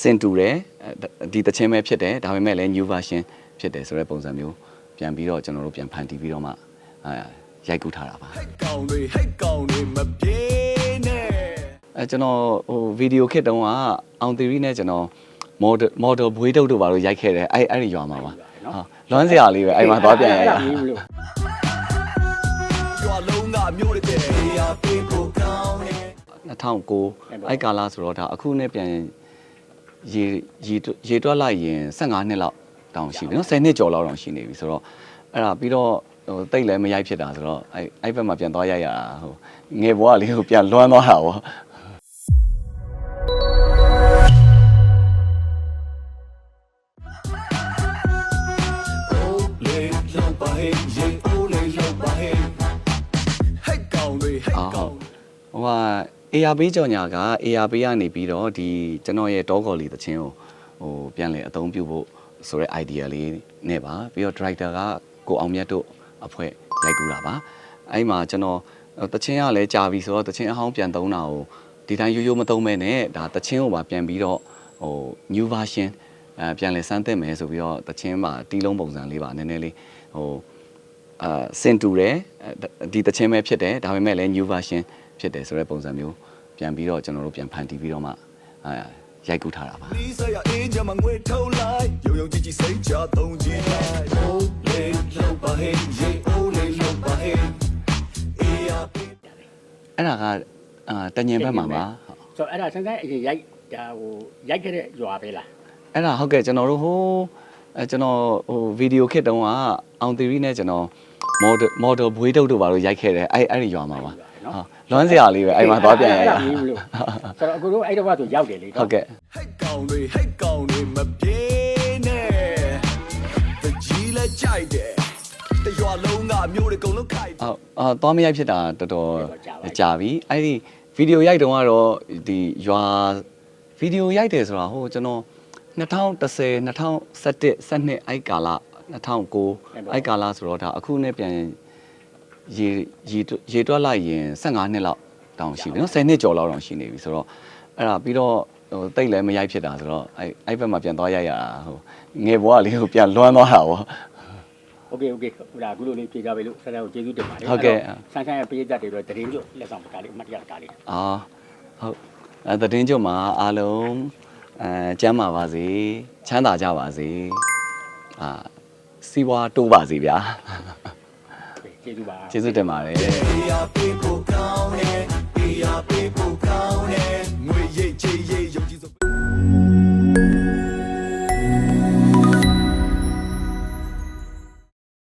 စင်တူတယ်အဲဒီတခြင်းပဲဖြစ်တယ်ဒါပေမဲ့လည်း new version ဖြစ်တယ်ဆိုတဲ့ပုံစံမျိုးပြန်ပြီးတော့ကျွန်တော်တို့ပြန်ဖန်တီးပြီးတော့မှအာရိုက်ကူးထားတာပါကောင်တွေဟိတ်ကောင်တွေမပြေနဲ့အဲကျွန်တော်ဟိုဗီဒီယိုခစ်တုန်းကအောင်သီရီနဲ့ကျွန်တော် model model ဘွေးတုပ်တို့ဘာလို့ရိုက်ခဲ့တယ်အဲ့အဲ့ဒီရွာမှာပါဟာလွမ်းစရာလေးပဲအဲ့မှာသွားပြန်ရိုက်ရမလို့ရွာလုံးကမျိုးတဲ့ရာပေးဖို့ကောင်းနေ 2009အဲ့ကာလဆိုတော့ဒါအခုနဲ့ပြန်ရေရေရေတွက်လိုက်ရင်15နှစ်လောက်တောင်ရှိပြီနော်10နှစ်ကျော်လောက်တောင်ရှိနေပြီဆိုတော့အဲ့ဒါပြီးတော့ဟိုတိတ်လည်းမရိုက်ဖြစ်တာဆိုတော့အဲ့အဲ့ဘက်မှာပြန်သွားရိုက်ရတာဟိုငယ်ဘွားလေးကိုပြန်လွမ်းသွားတာပေါ့အိုးလေးလောက်ပါဟဲ့ရေအိုးလေးလောက် ပါဟဲ့ဟိတ်ကောင်တွေဟိတ်အာကောင်ဟိုဟာ ARB ကြော်ညာက ARB ကနေပြီးတော့ဒီကျွန်တော်ရဲ့တောကော်လီသချင်းကိုဟိုပြန်လဲအသုံးပြုဖို့ဆိုတဲ့ idea လေးနဲ့ပါပြီးတော့ director ကကိုအောင်မြတ်တို့အဖွဲ့ရိုက်ကူတာပါအဲ့မှာကျွန်တော်သချင်းကလည်းကြာပြီဆိုတော့သချင်းအဟောင်းပြန်သုံးတာကိုဒီတိုင်းရိုးရိုးမသုံးမဲနဲ့ဒါသချင်းကိုပါပြန်ပြီးတော့ဟို new version အဲပြန်လဲစမ်းသစ်မယ်ဆိုပြီးတော့သချင်းမှာတီးလုံးပုံစံလေးပါနည်းနည်းလေးဟိုအာစင်တူတယ်အဲဒီတခြင်းပဲဖြစ်တယ်ဒါပေမဲ့လည်း new version ဖြစ်တယ်ဆိုတဲ့ပုံစံမျိုးပြန်ပြီးတော့ကျွန်တော်တို့ပြန်ဖန်တီးပြီးတော့မှအာရိုက်ကူးထားတာပါနီးစရာအင်းချမငွေထုတ်လိုက်ရုံရုံကြည့်ကြည့်စိတ်ချသုံးကြည့်လိုက်အိုးလေးလောက်ပါဟဲ့ရေအိုးလေးလောက်ပါဟဲ့အေးရပေးအဲ့ဒါကအာတညင်ဘက်မှာပါဆိုတော့အဲ့ဒါဆန်းဆန်းအရင်ရိုက်ဒါဟိုရိုက်ခဲ့တဲ့ရွာပဲလားအဲ့ဒါဟုတ်ကဲ့ကျွန်တော်တို့ဟိုအဲကျွန်တော်ဟိုဗီဒီယိုခစ်တုန်းကအောင်သီရီနဲ့ကျွန်တော် model model ဘွေးတုပ်တို့ဘာလို့ရိုက်ခဲ့တယ်အဲ့အဲ့ဒီရွာမှာပါ ဟာလွမ်းစရာလေးပဲအဲ့မှာသွားပြန်ရိုက်ရမလို့ဆိုတော့အခုတို့အဲ့တော့ကဆိုရောက်တယ်လေဟုတ်ကဲ့ဟိတ်ကောင်တွေဟိတ်ကောင်တွေမပြေနဲ့တကြီးလဲကြိုက်တယ်တရွာလုံးကမျိုးတွေအကုန်လုံးခိုက်တယ်အော်အာသွားမရိုက်ဖြစ်တာတော်တော်ကြာပြီအဲ့ဒီဗီဒီယိုရိုက်တုန်းကတော့ဒီရွာဗီဒီယိုရိုက်တယ်ဆိုတာဟိုကျွန်တော်2010 2017 12အဲ့ကာလ2009အဲ့ကာလဆိုတော့ဒါအခုနဲ့ပြန် ရေရေရေတွက်လိုက်ရင်15နှစ်လောက်တောင်ရှိပြီနော်10နှစ်ကျော်လောက်တောင်ရှိနေပြီဆိုတော့အဲ့ဒါပြီးတော့ဟိုတိတ်လည်းမရိုက်ဖြစ်တာဆိုတော့အဲ့အဲ့ဘက်မှာပြန်သွားရိုက်ရတာဟိုငယ်ဘွားလေးကိုပြန်လွမ်းသွားတာပေါ့ โอเคโอเคဟိုဒါအခုလိုလေးဖြေကြပြီလို့ဆရာကိုကျေးဇူးတင်ပါတယ် ဟုတ်ကဲ့ ဆန်းဆန်းရဲ့ပြည်သက်တွေတော့တရင်ကျွတ်လက်ဆောင်ပကားလေးအမှတ်တရပကားလေး အာဟုတ်အဲသတင်းကြုံမှာအားလုံးအဲကျမ်းပါပါစေချမ်းသာကြပါစေအာစီးပွားတိုးပါစေဗျာ ကျေးဇူးပါကျေးဇူးတင်ပါတယ် Yeah.